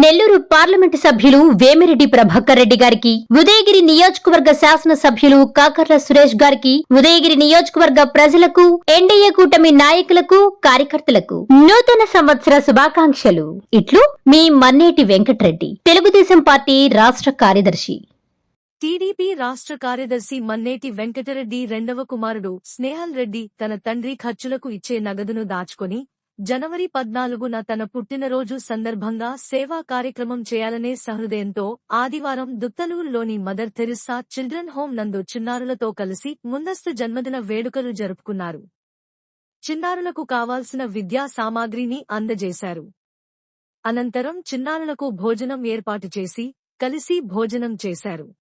Nellore parliament సభ్యులు వేమిరెడ్డి ప్రభాకర్ రెడ్డి గారికి ఉదయగిరి నియోజకవర్గ శాసన సభ్యులు కాకర్ల సురేష్ గారికి ఉదయగిరి నియోజకవర్గ ప్రజలకు ఎన్డీఏ కూటమి నాయకులకు కార్యకర్తలకు నూతన సంవత్సర శుభాకాంక్షలు. ఇట్లు మీ మన్నేటి వెంకటరెడ్డి తెలుగుదేశం పార్టీ రాష్ట్ర కార్యదర్శి. టీడీపీ రాష్ట్ర కార్యదర్శి మన్నేటి వెంకటరెడ్డి రెండవ కుమారుడు స్నేహల్ రెడ్డి తన తండ్రి ఖర్చులకు ఇచ్చే నగదును దాచుకొని జనవరి పద్నాలుగున తన పుట్టినరోజు సందర్భంగా సేవా కార్యక్రమం చేయాలనే సహృదయంతో ఆదివారం దుత్తలూరులోని మదర్ థెరిస్సా చిల్డ్రన్ హోం నందు చిన్నారులతో కలిసి ముందస్తు జన్మదిన వేడుకలు జరుపుకున్నారు. చిన్నారులకు కావాల్సిన విద్యా సామాగ్రిని అందజేశారు. అనంతరం చిన్నారులకు భోజనం ఏర్పాటు చేసి కలిసి భోజనం చేశారు.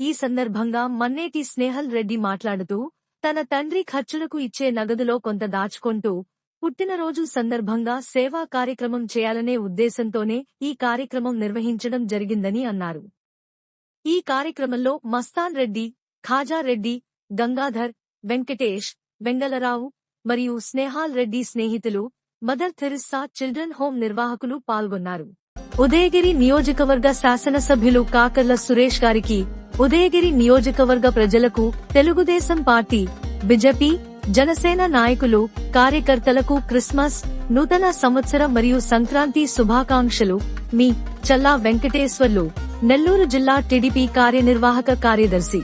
ఈ సందర్భంగా మన్నేటి స్నేహల్ రెడ్డి మాట్లాడుతూ తన తండ్రి ఖర్చులకు ఇచ్చే నగదులో కొంత దాచుకుంటూ పుట్టినరోజు సందర్భంగా సేవా కార్యక్రమం చేయాలనే ఉద్దేశంతోనే ఈ కార్యక్రమం నిర్వహించడం జరిగిందని అన్నారు. ఈ కార్యక్రమంలో మస్తాన్ రెడ్డి ఖాజా రెడ్డి గంగాధర్ వెంకటేష్ వెంగళరావు మరియు స్నేహాల్ రెడ్డి స్నేహితులు మదర్ థెరిస్సా చిల్డ్రన్ హోం నిర్వాహకులు పాల్గొన్నారు. ఉదయగిరి నియోజకవర్గ శాసనసభ్యులు కాకర్ల సురేష్ గారికి ఉదయగిరి నియోజకవర్గ ప్రజలకు తెలుగుదేశం పార్టీ బిజెపి జనసేన నాయకులు కార్యకర్తలకు క్రిస్మస్ నూతన సంవత్సర మరియు సంక్రాంతి శుభాకాంక్షలు. మీ చల్లా వెంకటేశ్వర్లు నెల్లూరు జిల్లా టీడీపీ కార్యనిర్వాహక కార్యదర్శి.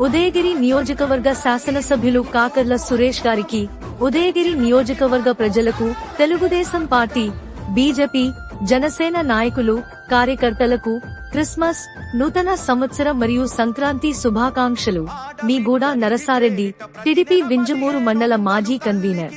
ఉదయగిరి నియోజకవర్గ శాసనసభ్యులు కాకర్ల సురేష్ గారికి ఉదయగిరి నియోజకవర్గ ప్రజలకు తెలుగుదేశం పార్టీ బీజేపీ జనసేన నాయకులు కార్యకర్తలకు క్రిస్మస్ నూతన సంవత్సర మరియు సంక్రాంతి శుభాకాంక్షలు. మీ గూడా నరసారెడ్డి టిడిపి వింజమూరు మండల మాజీ కన్వీనర్.